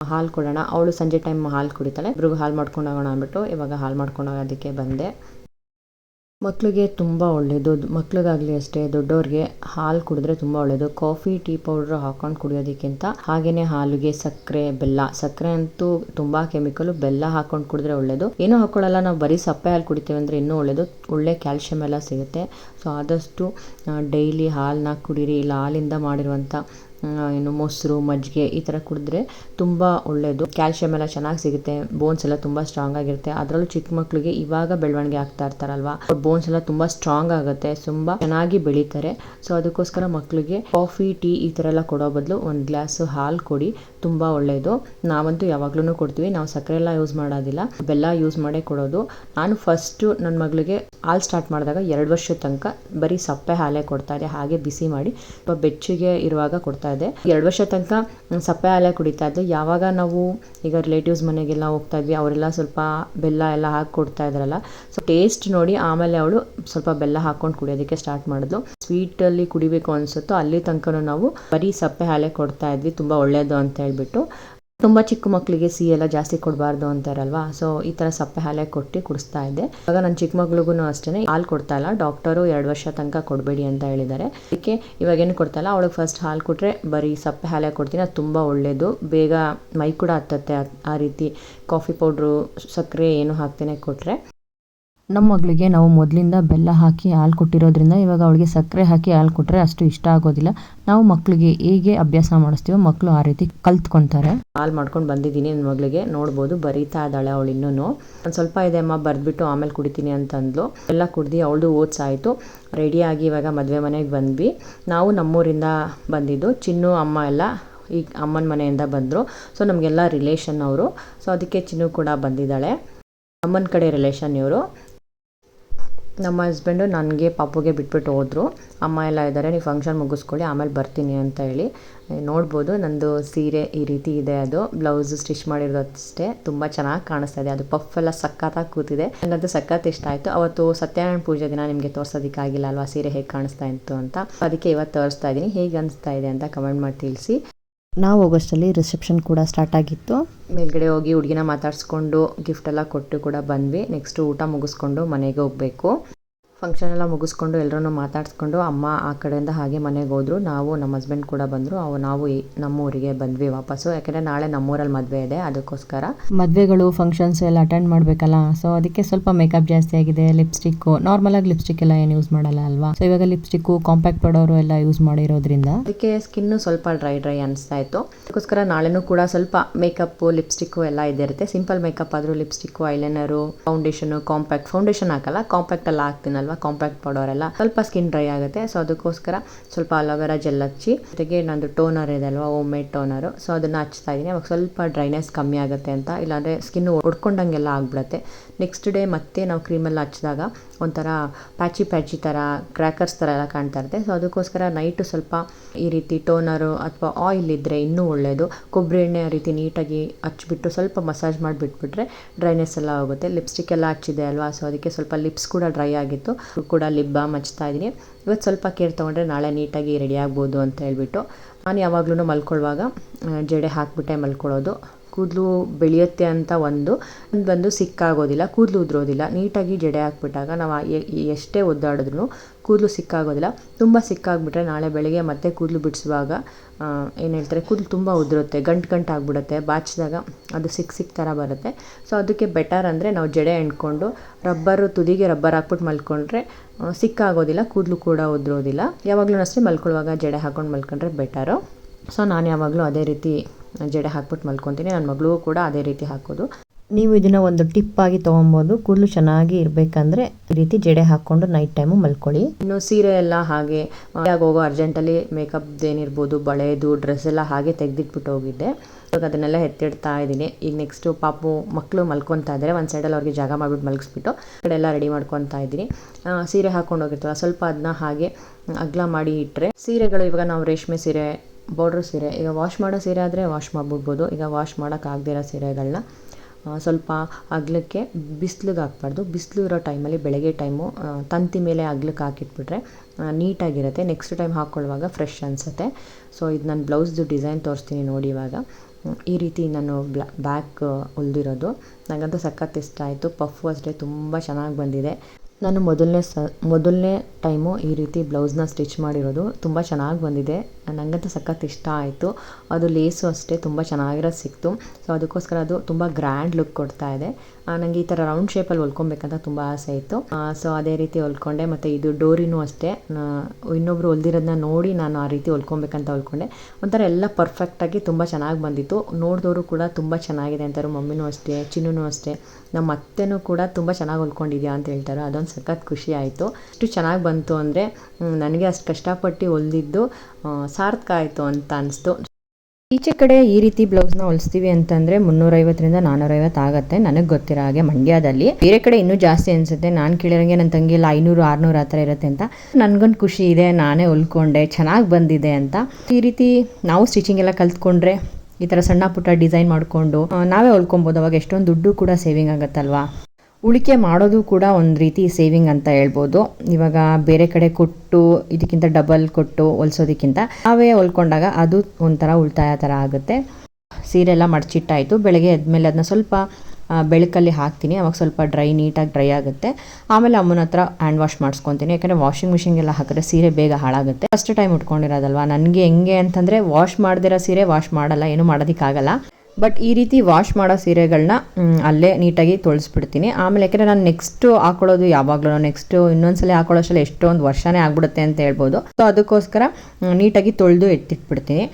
ಹಾಲು ಕೊಡೋಣ. ಅವಳು ಸಂಜೆ ಟೈಮ್ ಹಾಲು ಕುಡಿತಾಳೆ. ಇಬ್ರಿಗೂ ಹಾಲು ಮಾಡ್ಕೊಂಡು ಹೋಗೋಣ ಅಂದ್ಬಿಟ್ಟು ಇವಾಗ ಹಾಲು ಮಾಡ್ಕೊಂಡು ಹೋಗೋದಕ್ಕೆ ಬಂದೆ. ಮಕ್ಕಳಿಗೆ ತುಂಬ ಒಳ್ಳೆಯದು ಮಕ್ಕಳಿಗಾಗಲಿ ಅಷ್ಟೇ ದೊಡ್ಡವ್ರಿಗೆ ಹಾಲು ಕುಡಿದ್ರೆ ತುಂಬ ಒಳ್ಳೆಯದು ಕಾಫಿ, ಟೀ ಪೌಡ್ರ್ ಹಾಕೊಂಡು ಕುಡಿಯೋದಕ್ಕಿಂತ ಹಾಗೆಯೇ ಹಾಲಿಗೆ ಸಕ್ಕರೆ, ಬೆಲ್ಲ. ಸಕ್ಕರೆ ಅಂತೂ ತುಂಬ ಕೆಮಿಕಲು, ಬೆಲ್ಲ ಹಾಕೊಂಡು ಕುಡಿದ್ರೆ ಒಳ್ಳೆಯದು ಏನೂ ಹಾಕ್ಕೊಳ್ಳಲ್ಲ ನಾವು ಬರೀ ಸಪ್ಪೆ ಹಾಲು ಕುಡಿತೀವಿ ಅಂದರೆ ಇನ್ನೂ ಒಳ್ಳೆಯದು ಒಳ್ಳೆ ಕ್ಯಾಲ್ಶಿಯಮ್ ಎಲ್ಲ ಸಿಗುತ್ತೆ. ಸೊ ಆದಷ್ಟು ಡೈಲಿ ಹಾಲನ್ನ ಕುಡೀರಿ. ಇಲ್ಲ ಹಾಲಿಂದ ಮಾಡಿರುವಂಥ ಏನು ಮೊಸರು, ಮಜ್ಜಿಗೆ ಈ ಥರ ಕುಡಿದ್ರೆ ತುಂಬ ಒಳ್ಳೆಯದು ಕ್ಯಾಲ್ಶಿಯಮ್ ಎಲ್ಲ ಚೆನ್ನಾಗಿ ಸಿಗುತ್ತೆ ಬೋನ್ಸ್ ಎಲ್ಲ ತುಂಬ ಸ್ಟ್ರಾಂಗ್ ಆಗಿರುತ್ತೆ. ಅದರಲ್ಲೂ ಚಿಕ್ಕ ಮಕ್ಕಳಿಗೆ ಇವಾಗ ಬೆಳವಣಿಗೆ ಆಗ್ತಾ ಇರ್ತಾರಲ್ವಾ? ಬೋನ್ಸ್ ಎಲ್ಲ ತುಂಬ ಸ್ಟ್ರಾಂಗ್ ಆಗುತ್ತೆ, ತುಂಬ ಚೆನ್ನಾಗಿ ಬೆಳೀತಾರೆ. ಸೊ ಅದಕ್ಕೋಸ್ಕರ ಮಕ್ಕಳಿಗೆ ಕಾಫಿ ಟೀ ಈ ಥರ ಎಲ್ಲ ಕೊಡೋ ಬದಲು ಒಂದು ಗ್ಲಾಸ್ ಹಾಲು ಕೊಡಿ. ತುಂಬ ಒಳ್ಳೆಯದು ನಾವಂತೂ ಯಾವಾಗ್ಲೂ ಕೊಡ್ತೀವಿ. ನಾವು ಸಕ್ಕರೆ ಎಲ್ಲ ಯೂಸ್ ಮಾಡೋದಿಲ್ಲ. ಬೆಲ್ಲ ಯೂಸ್ ಮಾಡೇ ಕೊಡೋದು. ನಾನು ಫಸ್ಟು ನನ್ನ ಮಗಳಿಗೆ ಹಾಲು ಸ್ಟಾರ್ಟ್ ಮಾಡಿದಾಗ ಎರಡು ವರ್ಷದ ತನಕ ಬರೀ ಸಪ್ಪೆ ಹಾಲೇ ಕೊಡ್ತಾ ಇದೆ ಹಾಗೆ ಬಿಸಿ ಮಾಡಿ ಸ್ವಲ್ಪ ಬೆಚ್ಚಗೆ ಇರುವಾಗ ಕೊಡ್ತಾ ಇದೆ ಎರಡು ವರ್ಷ ತನಕ ಸಪ್ಪೆ ಹಾಲೇ ಕುಡಿತಾ ಇದ್ದೆ. ಯಾವಾಗ ನಾವು ಈಗ ರಿಲೇಟಿವ್ಸ್ ಮನೆಗೆಲ್ಲ ಹೋಗ್ತಾ ಇದ್ವಿ, ಅವರೆಲ್ಲ ಸ್ವಲ್ಪ ಬೆಲ್ಲ ಎಲ್ಲ ಹಾಕಿ ಕೊಡ್ತಾ ಇದ್ರಲ್ಲ. ಸೊ ಟೇಸ್ಟ್ ನೋಡಿ ಆಮೇಲೆ ಅವಳು ಸ್ವಲ್ಪ ಬೆಲ್ಲ ಹಾಕೊಂಡು ಕುಡಿಯೋದಕ್ಕೆ ಸ್ಟಾರ್ಟ್ ಮಾಡಿದ್ಲು. ಸ್ವೀಟಲ್ಲಿ ಕುಡಿಬೇಕು ಅನಿಸುತ್ತೋ ಅಲ್ಲಿ ತನಕ ನಾವು ಬರೀ ಸಪ್ಪೆ ಹಾಲೇ ಕೊಡ್ತಾ ಇದ್ವಿ. ತುಂಬ ಒಳ್ಳೆಯದು ಅಂತ ಹೇಳ್ಬಿಟ್ಟು, ತುಂಬ ಚಿಕ್ಕ ಮಕ್ಕಳಿಗೆ ಸಿಹಿ ಎಲ್ಲ ಜಾಸ್ತಿ ಕೊಡಬಾರ್ದು ಅಂತಾರಲ್ವಾ? ಸೊ, ಈ ಥರ ಸಪ್ಪೆ ಹಾಲೆ ಕೊಟ್ಟು ಕುಡಿಸ್ತಾ ಇದ್ದೆ. ಇವಾಗ ನನ್ನ ಚಿಕ್ಕ ಮಗಳಿಗೂ ಅಷ್ಟೇ ಹಾಲು ಕೊಡ್ತಾ ಇಲ್ಲ. ಡಾಕ್ಟರು ಎರಡು ವರ್ಷ ತನಕ ಕೊಡಬೇಡಿ ಅಂತ ಹೇಳಿದ್ದಾರೆ. ಅದಕ್ಕೆ ಇವಾಗೇನು ಕೊಡ್ತಾ ಇಲ್ಲ, ಅವಳಿಗೆ ಫಸ್ಟ್ ಹಾಲು ಕೊಟ್ಟರೆ ಬರೀ ಸಪ್ಪೆ ಹಾಲೆ ಕೊಡ್ತೀನಿ. ಅದು ತುಂಬ ಒಳ್ಳೆಯದು ಬೇಗ ಮೈ ಕೂಡ ಹತ್ತತ್ತೆ. ಆ- ಆ ರೀತಿ ಕಾಫಿ ಪೌಡ್ರು ಸಕ್ಕರೆ ಏನು ಹಾಕ್ತೇನೆ ಕೊಟ್ಟರೆ ನಮ್ಮ ಮಗಳಿಗೆ ನಾವು ಮೊದಲಿಂದ ಬೆಲ್ಲ ಹಾಕಿ ಹಾಲು ಕೊಟ್ಟಿರೋದ್ರಿಂದ ಇವಾಗ ಅವಳಿಗೆ ಸಕ್ಕರೆ ಹಾಕಿ ಹಾಲು ಕೊಟ್ಟರೆ ಅಷ್ಟು ಇಷ್ಟ ಆಗೋದಿಲ್ಲ. ನಾವು ಮಕ್ಕಳಿಗೆ ಹೇಗೆ ಅಭ್ಯಾಸ ಮಾಡಿಸ್ತೀವೋ ಮಕ್ಕಳು ಆ ರೀತಿ ಕಲ್ತ್ಕೊಂತಾರೆ. ಹಾಲು ಮಾಡ್ಕೊಂಡು ಬಂದಿದ್ದೀನಿ ನನ್ನ ಮಗಳಿಗೆ, ನೋಡ್ಬೋದು, ಬರೀತಾ ಇದ್ದಾಳೆ ಅವಳು ಇನ್ನೂ ಒಂದು ಸ್ವಲ್ಪ ಇದೆ ಅಮ್ಮ, ಬರೆದ್ಬಿಟ್ಟು ಆಮೇಲೆ ಕುಡಿತೀನಿ ಅಂತಂದ್ಲು. ಎಲ್ಲ ಕುಡ್ದು ಅವಳದು ಓದ್ಸಾಯಿತು ರೆಡಿಯಾಗಿ ಇವಾಗ ಮದುವೆ ಮನೆಗೆ ಬಂದ್ವಿ. ನಾವು ನಮ್ಮೂರಿಂದ ಬಂದಿದ್ದು, ಚಿನ್ನು, ಅಮ್ಮ ಎಲ್ಲ ಈಗ ಅಮ್ಮನ ಮನೆಯಿಂದ ಬಂದರು. ಸೊ ನಮಗೆಲ್ಲ ರಿಲೇಷನ್ ಅವರು. ಸೊ ಅದಕ್ಕೆ ಚಿನ್ನು ಕೂಡ ಬಂದಿದ್ದಾಳೆ. ಅಮ್ಮನ ಕಡೆ ರಿಲೇಷನ್ ಇವರು. ನಮ್ಮ ಹಸ್ಬೆಂಡು ನನಗೆ ಪಾಪುಗೆ ಬಿಟ್ಬಿಟ್ಟು ಹೋದರು. ಅಮ್ಮ ಎಲ್ಲ ಇದ್ದಾರೆ ನೀವು ಫಂಕ್ಷನ್ ಮುಗಿಸ್ಕೊಳ್ಳಿ, ಆಮೇಲೆ ಬರ್ತೀನಿ ಅಂತ ಹೇಳಿ. ನೋಡ್ಬೋದು, ನಂದು ಸೀರೆ ಈ ರೀತಿ ಇದೆ ಅದು. ಬ್ಲೌಸ್ ಸ್ಟಿಚ್ ಮಾಡಿರೋದು ಅಷ್ಟೇ ತುಂಬ ಚೆನ್ನಾಗಿ ಕಾಣಿಸ್ತಾ ಇದೆ. ಅದು ಪಫ್ ಎಲ್ಲ ಸಖತ್ತಾಗಿ ಕೂತಿದೆ. ನನಗಂತೂ ಸಖತ್ ಇಷ್ಟ ಆಯಿತು. ಅವತ್ತು ಸತ್ಯನಾರಾಯಣ ಪೂಜೆ ದಿನ ನಿಮಗೆ ತೋರ್ಸೋದಕ್ಕಾಗಿಲ್ಲ ಅಲ್ವಾ? ಸೀರೆ ಹೇಗೆ ಕಾಣಿಸ್ತಾ ಇತ್ತು ಅಂತ. ಅದಕ್ಕೆ ಇವತ್ತು ತೋರಿಸ್ತಾ ಇದ್ದೀನಿ ಹೇಗೆ ಅನಿಸ್ತಾ ಇದೆ ಅಂತ ಕಮೆಂಟ್ ಮಾಡಿ ತಿಳಿಸಿ. ನಾವು ಹೋಗೋಷ್ಟರಲ್ಲಿ ರಿಸೆಪ್ಷನ್ ಕೂಡ ಸ್ಟಾರ್ಟ್ ಆಗಿತ್ತು. ಮೇಲ್ಗಡೆ ಹೋಗಿ ಹುಡುಗಿನ ಮಾತಾಡಿಸ್ಕೊಂಡು ಗಿಫ್ಟ್ ಎಲ್ಲ ಕೊಟ್ಟು ಕೂಡ ಬಂದ್ವಿ. ನೆಕ್ಸ್ಟ್ ಊಟ ಮುಗಿಸ್ಕೊಂಡು ಮನೆಗೆ ಹೋಗಬೇಕು. ಫಂಕ್ಷನ್ ಎಲ್ಲ ಮುಗಿಸ್ಕೊಂಡು ಎಲ್ಲರನ್ನೂ ಮಾತಾಡಿಸ್ಕೊಂಡು ಅಮ್ಮ ಆ ಕಡೆಯಿಂದ ಹಾಗೆ ಮನೆಗೆ ಹೋದ್ರು. ನಾವು ನಮ್ಮ ಹಸ್ಬೆಂಡ್ ಕೂಡ ಬಂದರು. ಅವು ನಾವು ನಮ್ಮ ಊರಿಗೆ ಬಂದ್ವಿ ವಾಪಸ್ಸು. ಯಾಕೆಂದರೆ ನಾಳೆ ನಮ್ಮೂರಲ್ಲಿ ಮದುವೆ ಇದೆ ಅದಕ್ಕೋಸ್ಕರ. ಮದುವೆಗಳು ಫಂಕ್ಷನ್ಸ್ ಎಲ್ಲ ಅಟೆಂಡ್ ಮಾಡಬೇಕಲ್ಲ? ಸೊ ಅದಕ್ಕೆ ಸ್ವಲ್ಪ ಮೇಕಪ್ ಜಾಸ್ತಿ ಆಗಿದೆ ಲಿಪ್ಸ್ಟಿಕ್ಕು ನಾರ್ಮಲಾಗಿ ಲಿಪ್ಸ್ಟಿಕ್ ಎಲ್ಲ ಏನು ಯೂಸ್ ಮಾಡಲ್ಲ ಅಲ್ವಾ? ಸೊ ಇವಾಗ ಲಿಪ್ಸ್ಟಿಕ್ಕು ಕಾಂಪ್ಯಾಕ್ಟ್ ಪೌಡರು ಎಲ್ಲ ಯೂಸ್ ಮಾಡಿರೋದ್ರಿಂದ. ಅದಕ್ಕೆ ಸ್ಕಿನ್ನು ಸ್ವಲ್ಪ ಡ್ರೈ ಡ್ರೈ ಅನಿಸ್ತಾ ಇತ್ತು. ಅದಕ್ಕೋಸ್ಕರ ನಾಳೆನೂ ಕೂಡ ಸ್ವಲ್ಪ ಮೇಕಪ್ಪು ಲಿಪ್ಸ್ಟಿಕ್ಕು ಎಲ್ಲ ಇದೇ ಇರುತ್ತೆ ಸಿಂಪಲ್ ಮೇಕಪ್ ಆದರೂ lipstick eyeliner foundation compact foundation ಹಾಕಲ್ಲ ಕಾಂಪ್ಯಾಕ್ಟ್ ಎಲ್ಲ ಹಾಕ್ತೀನಲ್ವಾ? ಕಾಂಪ್ಯಾಕ್ಟ್ ಪೌಡರ್ ಎಲ್ಲ ಸ್ವಲ್ಪ ಸ್ಕಿನ್ ಡ್ರೈ ಆಗುತ್ತೆ. ಸೊ ಅದಕ್ಕೋಸ್ಕರ ಸ್ವಲ್ಪ ಅಲೋವೆರಾ ಜೆಲ್ ಹಚ್ಚಿ, ಜೊತೆಗೆ ನಂದು ಟೋನರ್ ಇದೆ ಅಲ್ವಾ ಓಮ್ ಮೇಡ್ ಟೋನರು ಸೊ ಅದನ್ನು ಹಚ್ತಾ ಇದ್ದೀನಿ ಅವಾಗ ಸ್ವಲ್ಪ ಡ್ರೈನೆಸ್ ಕಮ್ಮಿ ಆಗುತ್ತೆ ಅಂತ. ಇಲ್ಲಾಂದರೆ ಸ್ಕಿನ್ ಹೊಡ್ಕೊಂಡಂಗೆಲ್ಲ ಆಗ್ಬಿಡುತ್ತೆ. ನೆಕ್ಸ್ಟ್ ಡೇ ಮತ್ತೆ ನಾವು ಕ್ರೀಮೆಲ್ಲ ಹಚ್ಚಿದಾಗ ಒಂಥರ ಪ್ಯಾಚಿ ಪ್ಯಾಚಿ ಥರ ಕ್ರ್ಯಾಕರ್ಸ್ ಥರ ಎಲ್ಲ ಕಾಣ್ತಾ ಇರುತ್ತೆ. ಸೊ ಅದಕ್ಕೋಸ್ಕರ ನೈಟು ಸ್ವಲ್ಪ ಈ ರೀತಿ ಟೋನರು ಅಥವಾ ಆಯಿಲ್ ಇದ್ದರೆ ಇನ್ನೂ ಒಳ್ಳೆಯದು ಕೊಬ್ಬರಿ ಎಣ್ಣೆ ಆ ರೀತಿ ನೀಟಾಗಿ ಹಚ್ಚಿಬಿಟ್ಟು ಸ್ವಲ್ಪ ಮಸಾಜ್ ಮಾಡಿಬಿಟ್ಬಿಟ್ರೆ ಡ್ರೈನೆಸ್ ಎಲ್ಲ ಹೋಗುತ್ತೆ ಲಿಪ್ಸ್ಟಿಕ್ ಎಲ್ಲ ಹಚ್ಚಿದೆ ಅಲ್ವಾ? ಸೊ ಅದಕ್ಕೆ ಸ್ವಲ್ಪ ಲಿಪ್ಸ್ ಕೂಡ ಡ್ರೈ ಆಗಿತ್ತು. ಕೂಡ ಲಿಪ್ ಬಾಮ್ ಹಚ್ತಾ ಇದ್ದೀನಿ ಇವತ್ತು ಸ್ವಲ್ಪ ಕೇರ್ ತೊಗೊಂಡ್ರೆ ನಾಳೆ ನೀಟಾಗಿ ರೆಡಿ ಆಗ್ಬೋದು ಅಂತ ಹೇಳ್ಬಿಟ್ಟು. ನಾನು ಯಾವಾಗಲೂ ಮಲ್ಕೊಳ್ಳುವಾಗ ಜಡೆ ಹಾಕ್ಬಿಟ್ಟೆ ಮಲ್ಕೊಳ್ಳೋದು ಕೂದಲು ಬೆಳೆಯುತ್ತೆ ಅಂತ ಒಂದು. ಬಂದು ಸಿಕ್ಕಾಗೋದಿಲ್ಲ, ಕೂದಲು ಉದುರೋದಿಲ್ಲ. ನೀಟಾಗಿ ಜಡೆ ಹಾಕ್ಬಿಟ್ಟಾಗ ನಾವು ಎಷ್ಟೇ ಒದ್ದಾಡಿದ್ರು ಕೂದಲು ಸಿಕ್ಕಾಗೋದಿಲ್ಲ. ತುಂಬ ಸಿಕ್ಕಾಗ್ಬಿಟ್ರೆ ನಾಳೆ ಬೆಳಗ್ಗೆ ಮತ್ತೆ ಕೂದಲು ಬಿಡಿಸುವಾಗ ಏನು ಹೇಳ್ತಾರೆ, ಕೂದಲು ತುಂಬ ಉದುರುತ್ತೆ, ಗಂಟು ಗಂಟು ಆಗಿಬಿಡುತ್ತೆ, ಬಾಚಿದಾಗ ಅದು ಸಿಕ್ ಸಿಕ್ ಥರ ಬರುತ್ತೆ. ಸೊ ಅದಕ್ಕೆ ಬೆಟರ್ ಅಂದರೆ ನಾವು ಜಡೆ ಎಣ್ಕೊಂಡು, ರಬ್ಬರು ತುದಿಗೆ ರಬ್ಬರ್ ಹಾಕ್ಬಿಟ್ಟು ಮಲ್ಕೊಂಡ್ರೆ ಸಿಕ್ಕಾಗೋದಿಲ್ಲ, ಕೂದಲು ಕೂಡ ಉದುರೋದಿಲ್ಲ. ಯಾವಾಗಲೂ ಅಷ್ಟೇ ಮಲ್ಕೊಳ್ಳುವಾಗ ಜಡೆ ಹಾಕ್ಕೊಂಡು ಮಲ್ಕೊಂಡ್ರೆ ಬೆಟರು. ಸೊ ನಾನು ಯಾವಾಗಲೂ ಅದೇ ರೀತಿ ಜಡೆ ಹಾಕ್ಬಿಟ್ಟು ಮಲ್ಕೊತೀನಿ. ನನ್ನ ಮಗಳು ಕೂಡ ಅದೇ ರೀತಿ ಹಾಕೋದು. ನೀವು ಇದನ್ನು ಒಂದು ಟಿಪ್ ಆಗಿ ತೊಗೊಬೋದು. ಕೂದಲು ಚೆನ್ನಾಗಿ ಇರಬೇಕಂದ್ರೆ ಈ ರೀತಿ ಜಡೆ ಹಾಕ್ಕೊಂಡು ನೈಟ್ ಟೈಮು ಮಲ್ಕೊಳ್ಳಿ. ಇನ್ನು ಸೀರೆ ಎಲ್ಲ ಹಾಗೆ ಹೋಗೋ ಅರ್ಜೆಂಟಲ್ಲಿ ಮೇಕಪ್ ಏನಿರ್ಬೋದು ಬಳೆದು ಡ್ರೆಸ್ ಎಲ್ಲ ಹಾಗೆ ತೆಗೆದಿಟ್ಬಿಟ್ಟು ಹೋಗಿದ್ದೆ. ಇವಾಗ ಅದನ್ನೆಲ್ಲ ಎತ್ತಿಡ್ತಾ ಇದ್ದೀನಿ. ಈಗ ನೆಕ್ಸ್ಟು ಪಾಪು ಮಕ್ಕಳು ಮಲ್ಕೊತಾ ಇದ್ದಾರೆ ಒಂದು ಸೈಡಲ್ಲಿ ಅವ್ರಿಗೆ ಜಾಗ ಮಾಡಿಬಿಟ್ಟು ಮಲಗಿಸ್ಬಿಟ್ಟು ಕಡೆ ಎಲ್ಲ ರೆಡಿ ಮಾಡ್ಕೊತಾ ಇದ್ದೀನಿ. ಸೀರೆ ಹಾಕ್ಕೊಂಡು ಹೋಗಿರ್ತೀವಲ್ಲ ಸ್ವಲ್ಪ ಅದನ್ನ ಹಾಗೆ ಅಗ್ಲ ಮಾಡಿ ಇಟ್ಟರೆ ಸೀರೆಗಳು ಇವಾಗ ನಾವು ರೇಷ್ಮೆ ಸೀರೆ ಬಾರ್ಡ್ರ್ ಸೀರೆ, ಈಗ ವಾಶ್ ಮಾಡೋ ಸೀರೆ ಆದರೆ ವಾಶ್ ಮಾಡಿಬಿಡ್ಬೋದು. ಈಗ ವಾಶ್ ಮಾಡೋಕ್ಕಾಗದಿರೋ ಸೀರೆಗಳನ್ನ ಸ್ವಲ್ಪ ಅಗ್ಲಕ್ಕೆ ಬಿಸ್ಲಿಗೆ ಹಾಕ್ಬಾರ್ದು. ಬಿಸಿಲು ಇರೋ ಟೈಮಲ್ಲಿ ಬೆಳಗ್ಗೆ ಟೈಮು ತಂತಿ ಮೇಲೆ ಅಗ್ಲಕ್ಕೆ ಹಾಕಿಟ್ಬಿಟ್ರೆ ನೀಟಾಗಿರುತ್ತೆ. ನೆಕ್ಸ್ಟ್ ಟೈಮ್ ಹಾಕ್ಕೊಳ್ಳುವಾಗ ಫ್ರೆಶ್ ಅನಿಸುತ್ತೆ. ಸೊ, ಇದು ನಾನು ಬ್ಲೌಸ್ದು ಡಿಸೈನ್ ತೋರಿಸ್ತೀನಿ ನೋಡಿ ಇವಾಗ. ಈ ರೀತಿ ನಾನು ಬ್ಲಾ, ಬ್ಯಾಕ್ ಉಳಿದಿರೋದು. ನನಗಂತೂ ಸಖತ್ ಇಷ್ಟ ಆಯಿತು. ಪಫು ಅಷ್ಟೇ ತುಂಬ ಚೆನ್ನಾಗಿ ಬಂದಿದೆ. ನಾನು ಮೊದಲನೇ ಸ, ಮೊದಲನೇ ಟೈಮು ಈ ರೀತಿ ಬ್ಲೌಸ್ನ ಸ್ಟಿಚ್ ಮಾಡಿರೋದು. ತುಂಬ ಚೆನ್ನಾಗಿ ಬಂದಿದೆ. ನನಗಂತೂ ಸಖತ್ ಇಷ್ಟ ಆಯಿತು. ಅದು ಲೇಸು ಅಷ್ಟೇ, ತುಂಬ ಚೆನ್ನಾಗಿರೋದು ಸಿಕ್ತು. ಸೊ ಅದಕ್ಕೋಸ್ಕರ ಅದು ತುಂಬ ಗ್ರ್ಯಾಂಡ್ ಲುಕ್ ಕೊಡ್ತಾ ಇದೆ. ನನಗೆ ಈ ಥರ ರೌಂಡ್ ಶೇಪಲ್ಲಿ ಹೊಲ್ಕೊಬೇಕಂತ ತುಂಬ ಆಸೆ ಇತ್ತು. ಸೊ ಅದೇ ರೀತಿ ಹೊಲ್ಕೊಂಡೆ. ಮತ್ತು ಇದು ಡೋರಿನೂ ಅಷ್ಟೇ. ಇನ್ನೊಬ್ರು ಹೊಲ್ದಿರೋದನ್ನ ನೋಡಿ ನಾನು ಆ ರೀತಿ ಹೊಲ್ಕೊಬೇಕಂತ ಹೊಲ್ಕೊಂಡೆ. ಒಂಥರ ಎಲ್ಲ ಪರ್ಫೆಕ್ಟಾಗಿ ತುಂಬ ಚೆನ್ನಾಗಿ ಬಂದಿತ್ತು. ನೋಡಿದವರು ಕೂಡ ತುಂಬ ಚೆನ್ನಾಗಿದೆ ಅಂತಾರೆ. ಮಮ್ಮಿನೂ ಅಷ್ಟೇ ಚಿನ್ನೂ ಅಷ್ಟೇ. ನಮ್ಮ ಅತ್ತೆನೂ ಕೂಡ ತುಂಬ ಚೆನ್ನಾಗಿ ಹೊಲ್ಕೊಂಡಿದ್ಯಾ ಅಂತ ಹೇಳ್ತಾರೆ. ಅದೊಂದು ಸಖತ್ ಖುಷಿ ಆಯಿತು. ಅಷ್ಟು ಚೆನ್ನಾಗಿ ಬಂತು ಅಂದರೆ ನನಗೆ ಅಷ್ಟು ಕಷ್ಟಪಟ್ಟು ಹೊಲ್ದಿದ್ದು ಸಾರ್ಥಕ ಆಯಿತು ಅಂತ ಅನಿಸ್ತು. ಈಚೆ ಕಡೆ ಈ ರೀತಿ ಬ್ಲೌಸ್ನ ಹೊಲಿಸ್ತೀವಿ ಅಂತಂದರೆ, ಮುನ್ನೂರೈವತ್ತರಿಂದ ನಾನ್ನೂರೈವತ್ತು ಆಗುತ್ತೆ. ನನಗೆ ಗೊತ್ತಿರೋ ಹಾಗೆ ಮಂಡ್ಯದಲ್ಲಿ. ಬೇರೆ ಕಡೆ ಇನ್ನೂ ಜಾಸ್ತಿ ಅನಿಸುತ್ತೆ. ನಾನು ಕೇಳಿರಂಗೆ ನನ್ನ ತಂಗಿ ಎಲ್ಲ ಐನೂರು, ಆರುನೂರು ಆ ಥರ ಇರುತ್ತೆ ಅಂತ. ನನಗೊಂದು ಖುಷಿ ಇದೆ, ನಾನೇ ಹೊಲ್ಕೊಂಡೆ, ಚೆನ್ನಾಗಿ ಬಂದಿದೆ ಅಂತ. ಈ ರೀತಿ ನಾವು ಸ್ಟಿಚಿಂಗ್ ಎಲ್ಲ ಕಲ್ತ್ಕೊಂಡ್ರೆ, ಈ ಥರ ಸಣ್ಣ ಪುಟ್ಟ ಡಿಸೈನ್ ಮಾಡಿಕೊಂಡು ನಾವೇ ಹೊಲ್ಕೊಬೋದು. ಅವಾಗ ಎಷ್ಟೊಂದು ದುಡ್ಡು ಕೂಡ ಸೇವಿಂಗ್ ಆಗುತ್ತಲ್ವಾ? ಉಳಿಕೆ ಮಾಡೋದು ಕೂಡ ಒಂದು ರೀತಿ ಸೇವಿಂಗ್ ಅಂತ ಹೇಳ್ಬೋದು. ಇವಾಗ ಬೇರೆ ಕಡೆ ಕೊಟ್ಟು, ಇದಕ್ಕಿಂತ ಡಬಲ್ ಕೊಟ್ಟು ಹೊಲ್ಸೋದಕ್ಕಿಂತ ನಾವೇ ಹೊಲ್ಕೊಂಡಾಗ ಅದು ಒಂಥರ ಉಳಿತಾಯ ಥರ ಆಗುತ್ತೆ. ಸೀರೆ ಎಲ್ಲ ಮಡಚಿಟ್ಟಾಯಿತು. ಬೆಳಗ್ಗೆ ಎದ್ಮೇಲೆ ಅದನ್ನ ಸ್ವಲ್ಪ ಬೆಳಕಲ್ಲಿ ಹಾಕ್ತೀನಿ. ಅವಾಗ ಸ್ವಲ್ಪ ಡ್ರೈ ನೀಟಾಗಿ ಡ್ರೈ ಆಗುತ್ತೆ. ಆಮೇಲೆ ಅಮ್ಮನ ಹತ್ರ ಹ್ಯಾಂಡ್ ವಾಶ್ ಮಾಡಿಸ್ಕೊತೀನಿ. ಯಾಕಂದರೆ ವಾಷಿಂಗ್ ಮಿಷಿನ್ಗೆಲ್ಲ ಹಾಕಿದ್ರೆ ಸೀರೆ ಬೇಗ ಹಾಳಾಗುತ್ತೆ. ಫಸ್ಟ್ ಟೈಮ್ ಉಟ್ಕೊಂಡಿರೋದಲ್ವ? ನನಗೆ ಹೆಂಗೆ ಅಂತಂದರೆ ವಾಶ್ ಮಾಡದಿರೋ ಸೀರೆ ವಾಶ್ ಮಾಡಲ್ಲ. ಏನೂ ಮಾಡೋದಕ್ಕಾಗಲ್ಲ. ಬಟ್ ಈ ರೀತಿ ವಾಶ್ ಮಾಡೋ ಸೀರೆಗಳನ್ನ ಅಲ್ಲೇ ನೀಟಾಗಿ ತೊಳಿಸ್ಬಿಡ್ತೀನಿ. ಆಮೇಲೆ ಯಾಕೆಂದರೆ ನಾನು ನೆಕ್ಸ್ಟ್ ಹಾಕೊಳ್ಳೋದು ಯಾವಾಗಲೂ ನೆಕ್ಸ್ಟ್ ಇನ್ನೊಂದ್ಸಲ ಹಾಕೊಳ್ಳೋಷ್ಟಲ್ಲಿ ಎಷ್ಟೊಂದು ವರ್ಷನೇ ಆಗ್ಬಿಡುತ್ತೆ ಅಂತ ಹೇಳ್ಬೋದು. ಸೊ ಅದಕ್ಕೋಸ್ಕರ ನೀಟಾಗಿ ತೊಳೆದು ಎತ್ತಿಟ್ಬಿಡ್ತೀನಿ.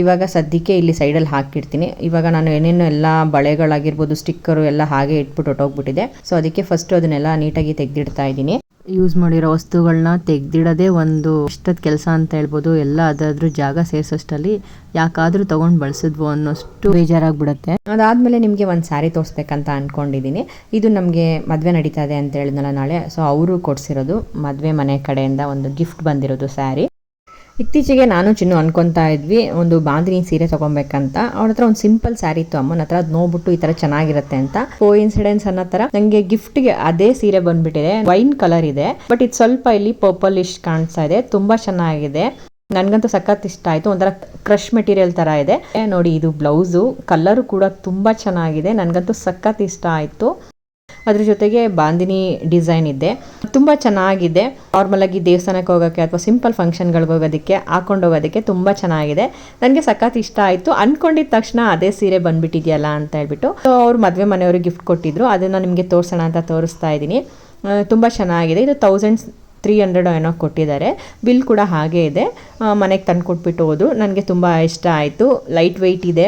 ಇವಾಗ ಸದ್ಯಕ್ಕೆ ಇಲ್ಲಿ ಸೈಡಲ್ಲಿ ಹಾಕಿಡ್ತೀನಿ ಇವಾಗ ನಾನು ಏನೇನು ಎಲ್ಲ ಬಳೆಗಳಾಗಿರ್ಬೋದು ಸ್ಟಿಕ್ಕರು ಎಲ್ಲ ಹಾಗೆ ಇಟ್ಬಿಟ್ಟು ಹೊಟ್ಟೋಗ್ಬಿಟ್ಟಿದೆ ಸೊ ಅದಕ್ಕೆ ಫಸ್ಟ್ ಅದನ್ನೆಲ್ಲ ನೀಟಾಗಿ ತೆಗೆದಿಡ್ತಾ ಇದ್ದೀನಿ. ಯೂಸ್ ಮಾಡಿರೋ ವಸ್ತುಗಳನ್ನ ತೆಗ್ದಿಡೋದೇ ಒಂದು ಇಷ್ಟದ ಕೆಲಸ ಅಂತ ಹೇಳ್ಬೋದು, ಎಲ್ಲ ಅದಾದ್ರೂ ಜಾಗ ಸೇರಿಸೋಷ್ಟಲ್ಲಿ ಯಾಕಾದ್ರೂ ತಗೊಂಡು ಬಳಸಿದ್ವು ಅನ್ನೋಷ್ಟು ಬೇಜಾರಾಗ್ಬಿಡುತ್ತೆ. ಅದಾದ್ಮೇಲೆ ನಿಮಗೆ ಒಂದು ಸ್ಯಾರಿ ತೋರಿಸ್ಬೇಕಂತ ಅನ್ಕೊಂಡಿದ್ದೀನಿ ಇದು ನಮಗೆ ಮದುವೆ ನಡೀತಾ ಇದೆ ಅಂತ ಹೇಳಿದ್ನಲ್ಲ ನಾಳೆ. ಸೊ ಅವರು ಕೊಡ್ಸಿರೋದು ಮದುವೆ ಮನೆ ಕಡೆಯಿಂದ ಒಂದು ಗಿಫ್ಟ್ ಬಂದಿರೋದು ಸ್ಯಾರಿ ಇತ್ತೀಚೆಗೆ ನಾನು ಚಿನ್ನು ಅನ್ಕೊತಾ ಇದ್ವಿ, ಒಂದು ಬಾಂದಿನಿ ಸೀರೆ ತಗೊಬೇಕಂತ. ಅವ್ರ ಹತ್ರ ಒಂದು ಸಿಂಪಲ್ ಸ್ಯಾರಿ ಇತ್ತು, ಅಮ್ಮನ ಹತ್ರ ಅದ್ ನೋಡ್ಬಿಟ್ಟು ಈ ತರ ಚೆನ್ನಾಗಿರುತ್ತೆ ಅಂತ. ಕೋ ಇನ್ಸಿಡೆನ್ಸ್ ಅನ್ನೋ ತರ. ನಂಗೆ ಗಿಫ್ಟ್ಗೆ ಅದೇ ಸೀರೆ ಬಂದ್ಬಿಟ್ಟಿದೆ, ವೈನ್ ಕಲರ್ ಇದೆ ಬಟ್ ಇದು ಸ್ವಲ್ಪ ಇಲ್ಲಿ ಪರ್ಪಲ್ ಇಶ್ ಕಾಣಿಸ್ತಾ ಇದೆ, ತುಂಬಾ ಚೆನ್ನಾಗಿದೆ. ನನ್ಗಂತೂ ಸಖತ್ ಇಷ್ಟ ಆಯ್ತು, ಒಂಥರ ಕ್ರಶ್ ಮೆಟೀರಿಯಲ್ ತರ ಇದೆ. ನೋಡಿ, ಇದು ಬ್ಲೌಸು ಕಲರ್ ಕೂಡ ತುಂಬಾ ಚೆನ್ನಾಗಿದೆ, ನನ್ಗಂತೂ ಸಖತ್ ಇಷ್ಟ ಆಯ್ತು. ಅದ್ರ ಜೊತೆಗೆ ಬಾಂದಿನಿ ಡಿಸೈನ್ ಇದೆ. ತುಂಬ ಚೆನ್ನಾಗಿದೆ. ನಾರ್ಮಲ್ ಆಗಿ ದೇವಸ್ಥಾನಕ್ಕೆ ಹೋಗೋಕ್ಕೆ ಅಥವಾ ಸಿಂಪಲ್ ಫಂಕ್ಷನ್ಗಳಿಗೆ ಹೋಗೋದಕ್ಕೆ, ಹಾಕೊಂಡು ಹೋಗೋದಕ್ಕೆ ತುಂಬ ಚೆನ್ನಾಗಿದೆ. ನನಗೆ ಸಖತ್ ಇಷ್ಟ ಆಯಿತು. ಅನ್ಕೊಂಡಿದ ತಕ್ಷಣ ಅದೇ ಸೀರೆ ಬಂದ್ಬಿಟ್ಟಿದೆಯಲ್ಲ ಅಂತ ಹೇಳ್ಬಿಟ್ಟು. ಅವ್ರು ಮದುವೆ ಮನೆಯವರು ಗಿಫ್ಟ್ ಕೊಟ್ಟಿದ್ರು. ಅದನ್ನು ನಿಮಗೆ ತೋರಿಸೋಣ ಅಂತ ತೋರಿಸ್ತಾ ಇದ್ದೀನಿ. ತುಂಬ ಚೆನ್ನಾಗಿದೆ. ಇದು ತೌಸಂಡ್ ತ್ರೀ ಹಂಡ್ರೆಡ್ ಏನೋ ಕೊಟ್ಟಿದ್ದಾರೆ. ಬಿಲ್ ಕೂಡ ಹಾಗೆ ಇದೆ. ಮನೆಗೆ ತಂದು ಕೊಟ್ಬಿಟ್ಟು ಹೋದ್ರು. ನನಗೆ ತುಂಬ ಇಷ್ಟ ಆಯಿತು. ಲೈಟ್ ವೆಯ್ಟ್ ಇದೆ.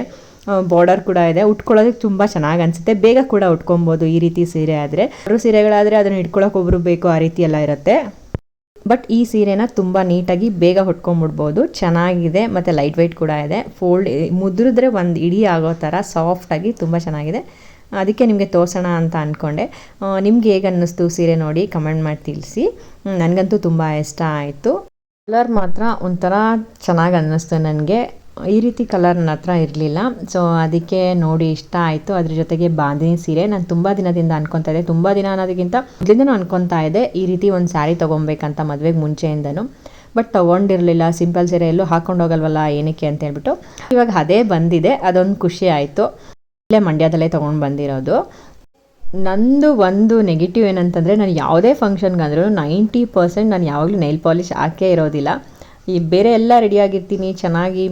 ಬಾರ್ಡರ್ ಕೂಡ ಇದೆ. ಉಟ್ಕೊಳ್ಳೋದಕ್ಕೆ ತುಂಬ ಚೆನ್ನಾಗಿ ಅನಿಸುತ್ತೆ. ಬೇಗ ಕೂಡ ಉಟ್ಕೊಬೋದು ಈ ರೀತಿ ಸೀರೆ ಆದರೆ. ಅವರು ಸೀರೆಗಳಾದರೆ ಅದನ್ನು ಇಟ್ಕೊಳ್ಳೋಕೆ ಒಬ್ಬರು ಬೇಕು ಆ ರೀತಿ ಎಲ್ಲ ಇರುತ್ತೆ. ಬಟ್ ಈ ಸೀರೆನ ತುಂಬ ನೀಟಾಗಿ ಬೇಗ ಹೊಟ್ಕೊಂಡ್ಬಿಡ್ಬೋದು ಚೆನ್ನಾಗಿದೆ. ಮತ್ತು ಲೈಟ್ ವೆಯ್ಟ್ ಕೂಡ ಇದೆ. ಫೋಲ್ಡ್ ಮುದ್ರಿದ್ರೆ ಒಂದು ಇಡೀ ಆಗೋ ಥರ ಸಾಫ್ಟಾಗಿ ತುಂಬ ಚೆನ್ನಾಗಿದೆ. ಅದಕ್ಕೆ ನಿಮಗೆ ತೋರಿಸೋಣ ಅಂತ ಅಂದ್ಕೊಂಡೆ ನಿಮ್ಗೆ ಹೇಗೆ ಅನ್ನಿಸ್ತು ಸೀರೆ ನೋಡಿ ಕಮೆಂಟ್ ಮಾಡಿ ತಿಳಿಸಿ. ನನಗಂತೂ ತುಂಬ ಇಷ್ಟ ಆಯಿತು. ಕಲರ್ ಮಾತ್ರ ಒಂಥರ ಚೆನ್ನಾಗಿ ಅನ್ನಿಸ್ತು ನನಗೆ. ಈ ರೀತಿ ಕಲರ್ ನನ್ನ ಹತ್ರ ಇರಲಿಲ್ಲ. ಸೊ ಅದಕ್ಕೆ ನೋಡಿ ಇಷ್ಟ ಆಯಿತು. ಅದ್ರ ಜೊತೆಗೆ ಬಾಂದಿನಿ ಸೀರೆ ನಾನು ತುಂಬ ದಿನದಿಂದ ಅನ್ಕೊತಾ ಇದ್ದೆ. ತುಂಬ ದಿನ ಅನ್ನೋದಕ್ಕಿಂತ ಮೊದಲಿಂದನೂ ಅನ್ಕೊತಾ ಇದ್ದೆ. ಈ ರೀತಿ ಒಂದು ಸ್ಯಾರಿ ತೊಗೊಬೇಕಂತ ಮದುವೆಗೆ ಮುಂಚೆಯಿಂದನು. ಬಟ್ ತೊಗೊಂಡಿರಲಿಲ್ಲ. ಸಿಂಪಲ್ ಸೀರೆ ಎಲ್ಲೂ ಹಾಕೊಂಡು ಹೋಗಲ್ವಲ್ಲ, ಏನಕ್ಕೆ ಅಂತ ಹೇಳ್ಬಿಟ್ಟು. ಇವಾಗ ಅದೇ ಬಂದಿದೆ. ಅದೊಂದು ಖುಷಿ ಆಯಿತು. ಇಲ್ಲೇ ಮಂಡ್ಯದಲ್ಲೇ ತೊಗೊಂಡು ಬಂದಿರೋದು. ನಂದು ಒಂದು ನೆಗೆಟಿವ್ ಏನಂತಂದರೆ, ನಾನು ಯಾವುದೇ ಫಂಕ್ಷನ್ಗೆ ಅಂದರೂ ನೈಂಟಿ ಪರ್ಸೆಂಟ್ ನಾನು ಯಾವಾಗಲೂ ನೈಲ್ ಪಾಲಿಶ್ ಹಾಕೇ ಇರೋದಿಲ್ಲ. ಈ ಬೇರೆ ಎಲ್ಲ ರೆಡಿಯಾಗಿರ್ತೀನಿ ಚೆನ್ನಾಗಿ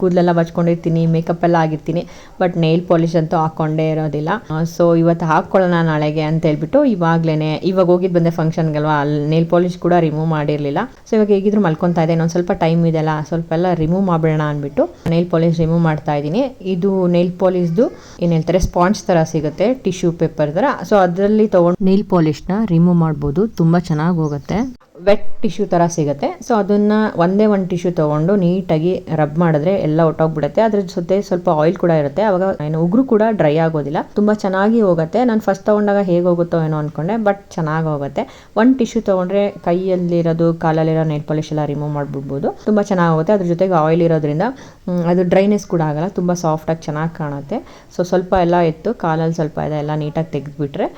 ಕೂದಲೆಲ್ಲ ಬಚ್ಕೊಂಡಿರ್ತೀನಿ ಮೇಕಪ್ ಎಲ್ಲ ಆಗಿರ್ತೀನಿ ಬಟ್ ನೈಲ್ ಪಾಲಿಶ್ ಅಂತೂ ಹಾಕ್ಕೊಂಡೇ ಇರೋದಿಲ್ಲ. ಸೊ ಇವತ್ತು ಹಾಕ್ಕೊಳ್ಳೋಣ ನಾಳೆಗೆ ಅಂತ ಹೇಳ್ಬಿಟ್ಟು ಇವಾಗಲೇ ಇವಾಗ ಹೋಗಿದ್ದು ಬಂದೆ ಫಂಕ್ಷನ್ಗಲ್ವಾ ಅಲ್ಲಿ ನೈಲ್ ಪಾಲಿಶ್ ಕೂಡ ರಿಮೂವ್ ಮಾಡಿರಲಿಲ್ಲ. ಸೊ ಇವಾಗ ಹೇಗಿದ್ರು ಮಲ್ಕೊತಾ ಇದೆ ಇನ್ನೊಂದು ಸ್ವಲ್ಪ ಟೈಮ್ ಇದೆಲ್ಲ ಸ್ವಲ್ಪ ಎಲ್ಲ ರಿಮೂವ್ ಮಾಡೋಣ ಅಂದ್ಬಿಟ್ಟು ನೈಲ್ ಪಾಲಿಶ್ ರಿಮೂವ್ ಮಾಡ್ತಾ ಇದ್ದೀನಿ. ಇದು ನೈಲ್ ಪಾಲಿಶ್ದು ಏನು ಹೇಳ್ತಾರೆ ಸ್ಪಾಂಜ್ ಥರ ಸಿಗುತ್ತೆ ಟಿಶ್ಯೂ ಪೇಪರ್ ಥರ ಸೊ ಅದರಲ್ಲಿ ತೊಗೊಂಡು ನೈಲ್ ಪಾಲಿಶ್ನ ರಿಮೂವ್ ಮಾಡ್ಬೋದು, ತುಂಬ ಚೆನ್ನಾಗಿ ಹೋಗುತ್ತೆ. ವೆಟ್ ಟಿಶ್ಯೂ ಥರ ಸಿಗುತ್ತೆ. ಸೊ ಅದನ್ನು ಒಂದೇ ಒಂದು ಟಿಶ್ಯೂ ತೊಗೊಂಡು ನೀಟಾಗಿ ರಬ್ ಮಾಡಿದ್ರೆ ಎಲ್ಲ ಒಟ್ಟೋಗ್ಬಿಡುತ್ತೆ. ಅದ್ರ ಜೊತೆ ಸ್ವಲ್ಪ ಆಯಿಲ್ ಕೂಡ ಇರುತ್ತೆ. ಅವಾಗ ಏನು ಉಗುರು ಕೂಡ ಡ್ರೈ ಆಗೋದಿಲ್ಲ. ತುಂಬ ಚೆನ್ನಾಗಿ ಹೋಗುತ್ತೆ. ನಾನು ಫಸ್ಟ್ ತೊಗೊಂಡಾಗ ಹೇಗೆ ಹೋಗುತ್ತೋ ಏನೋ ಅಂದ್ಕೊಂಡೆ ಬಟ್ ಚೆನ್ನಾಗಿ ಹೋಗುತ್ತೆ. ಒಂದು ಟಿಶ್ಯೂ ತೊಗೊಂಡ್ರೆ ಕೈಯಲ್ಲಿರೋದು, ಕಾಲಲ್ಲಿರೋ ನೈಟ್ ಪಾಲಿಶ್ ಎಲ್ಲ ರಿಮೂವ್ ಮಾಡಿಬಿಡ್ಬೋದು. ತುಂಬ ಚೆನ್ನಾಗಿ ಹೋಗುತ್ತೆ. ಅದ್ರ ಜೊತೆಗೆ ಆಯಿಲ್ ಇರೋದ್ರಿಂದ ಅದು ಡ್ರೈನೆಸ್ ಕೂಡ ಆಗಲ್ಲ. ತುಂಬ ಸಾಫ್ಟಾಗಿ ಚೆನ್ನಾಗಿ ಕಾಣುತ್ತೆ. ಸೊ ಸ್ವಲ್ಪ ಎಲ್ಲ ಇತ್ತು ಕಾಲಲ್ಲಿ ಸ್ವಲ್ಪ ಇದೆ. ಎಲ್ಲ ನೀಟಾಗಿ ತೆಗೆದುಬಿಟ್ರೆ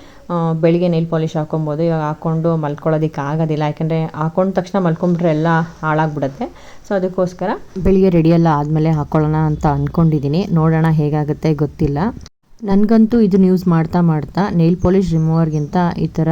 ಬೆಳಿಗ್ಗೆ ನೈಲ್ ಪಾಲಿಶ್ ಹಾಕೊಬೋದು. ಇವಾಗ ಹಾಕ್ಕೊಂಡು ಮಲ್ಕೊಳ್ಳೋದಕ್ಕೆ ಆಗೋದಿಲ್ಲ. ಯಾಕಂದರೆ ಹಾಕೊಂಡ ತಕ್ಷಣ ಮಲ್ಕೊಂಡ್ಬಿಟ್ರೆ ಎಲ್ಲ ಹಾಳಾಗ್ಬಿಡುತ್ತೆ. ಸೊ ಅದಕ್ಕೋಸ್ಕರ ಬೆಳಿಗ್ಗೆ ಎಲ್ಲ ಆದಮೇಲೆ ಹಾಕ್ಕೊಳ್ಳೋಣ ಅಂತ ಅಂದ್ಕೊಂಡಿದ್ದೀನಿ ನೋಡೋಣ ಹೇಗಾಗುತ್ತೆ ಗೊತ್ತಿಲ್ಲ. ನನಗಂತೂ ಇದನ್ನ ಯೂಸ್ ಮಾಡ್ತಾ ಮಾಡ್ತಾ ನೈಲ್ ಪಾಲಿಶ್ ರಿಮೂವರ್ಗಿಂತ ಈ ಥರ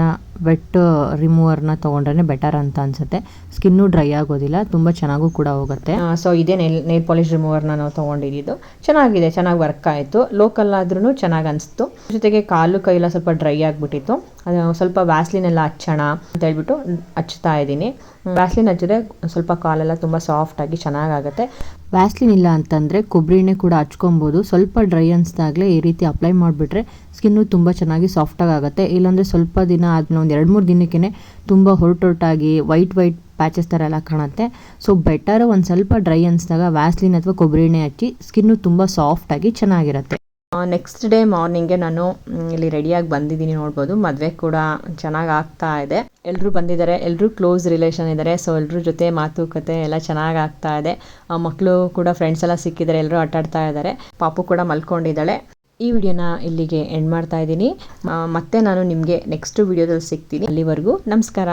ವೆಟ್ ರಿಮೂವರ್ನ ತೊಗೊಂಡ್ರೆ ಬೆಟರ್ ಅಂತ ಅನ್ಸುತ್ತೆ. ಸ್ಕಿನ್ನು ಡ್ರೈ ಆಗೋದಿಲ್ಲ, ತುಂಬ ಚೆನ್ನಾಗೂ ಕೂಡ ಹೋಗುತ್ತೆ. ಸೊ ಇದೇ ನೇಲ್ ನೈಲ್ ಪಾಲಿಶ್ ರಿಮೂವರ್ನ ನಾವು ತೊಗೊಂಡಿದ್ದು ಚೆನ್ನಾಗಿದೆ, ಚೆನ್ನಾಗಿ ವರ್ಕ್ ಆಯಿತು. ಲೋಕಲ್ ಆದ್ರೂ ಚೆನ್ನಾಗಿ ಅನಿಸ್ತು. ಜೊತೆಗೆ ಕಾಲು ಕೈಲ ಸ್ವಲ್ಪ ಡ್ರೈ ಆಗಿಬಿಟ್ಟಿತ್ತು. ಅದು ಸ್ವಲ್ಪ ವ್ಯಾಸ್ಲಿನ್ ಎಲ್ಲ ಹಚ್ಚೋಣ ಅಂತ ಹೇಳ್ಬಿಟ್ಟು ಹಚ್ತಾ ಇದ್ದೀನಿ. ವ್ಯಾಸ್ಲಿನ್ ಹಚ್ಚಿದ್ರೆ ಸ್ವಲ್ಪ ಕಾಲೆಲ್ಲ ತುಂಬ ಸಾಫ್ಟಾಗಿ ಚೆನ್ನಾಗಾಗುತ್ತೆ ವ್ಯಾಸ್ಲಿನ್ ಇಲ್ಲ ಅಂತಂದರೆ ಕೊಬ್ಬರಿ ಎಣ್ಣೆ ಕೂಡ ಹಚ್ಕೊಬೋದು. ಸ್ವಲ್ಪ ಡ್ರೈ ಅನಿಸ್ದಾಗಲೇ ಈ ರೀತಿ ಅಪ್ಲೈ ಮಾಡಿಬಿಟ್ರೆ ಸ್ಕಿನ್ನು ತುಂಬ ಚೆನ್ನಾಗಿ ಸಾಫ್ಟಾಗಿ ಆಗುತ್ತೆ. ಇಲ್ಲಾಂದರೆ ಸ್ವಲ್ಪ ದಿನ ಆದ್ಮೇಲೆ ಒಂದು ಎರಡು ಮೂರು ದಿನಕ್ಕೇ ತುಂಬ ಹೊರಟೊಟ್ಟಾಗಿ ವೈಟ್ ವೈಟ್ ಪ್ಯಾಚಸ್ ಥರ ಎಲ್ಲ ಕಾಣುತ್ತೆ. ಸೊ ಬೆಟರ್ ಒಂದು ಸ್ವಲ್ಪ ಡ್ರೈ ಅನಿಸಿದಾಗ ವ್ಯಾಸ್ಲಿನ್ ಅಥವಾ ಕೊಬ್ಬರಿ ಎಣ್ಣೆ ಹಚ್ಚಿ ಸ್ಕಿನ್ನು ತುಂಬ ಸಾಫ್ಟಾಗಿ ಚೆನ್ನಾಗಿರುತ್ತೆ. ನೆಕ್ಸ್ಟ್ ಡೇ ಮಾರ್ನಿಂಗೆ ನಾನು ಇಲ್ಲಿ ರೆಡಿಯಾಗಿ ಬಂದಿದ್ದೀನಿ ನೋಡ್ಬೋದು. ಮದುವೆ ಕೂಡ ಚೆನ್ನಾಗಿ ಆಗ್ತಾ ಇದೆ. ಎಲ್ಲರೂ ಬಂದಿದ್ದಾರೆ ಎಲ್ಲರೂ ಕ್ಲೋಸ್ ರಿಲೇಷನ್ ಇದ್ದಾರೆ ಸೊ ಎಲ್ಲರ ಜೊತೆ ಮಾತುಕತೆ ಎಲ್ಲ ಚೆನ್ನಾಗಿ ಆಗ್ತಾ ಇದೆ. ಮಕ್ಕಳು ಕೂಡ ಫ್ರೆಂಡ್ಸ್ ಎಲ್ಲ ಸಿಕ್ಕಿದ್ದಾರೆ ಎಲ್ಲರೂ ಆಟಾಡ್ತಾ ಇದ್ದಾರೆ. ಪಾಪು ಕೂಡ ಮಲ್ಕೊಂಡಿದ್ದಾಳೆ. ಈ ವಿಡಿಯೋನ ಇಲ್ಲಿಗೆ ಎಂಡ್ ಮಾಡ್ತಾ ಇದ್ದೀನಿ. ಮತ್ತೆ ನಾನು ನಿಮಗೆ ನೆಕ್ಸ್ಟ್ ವಿಡಿಯೋದಲ್ಲಿ ಸಿಗ್ತೀನಿ. ಅಲ್ಲಿವರೆಗೂ ನಮಸ್ಕಾರ.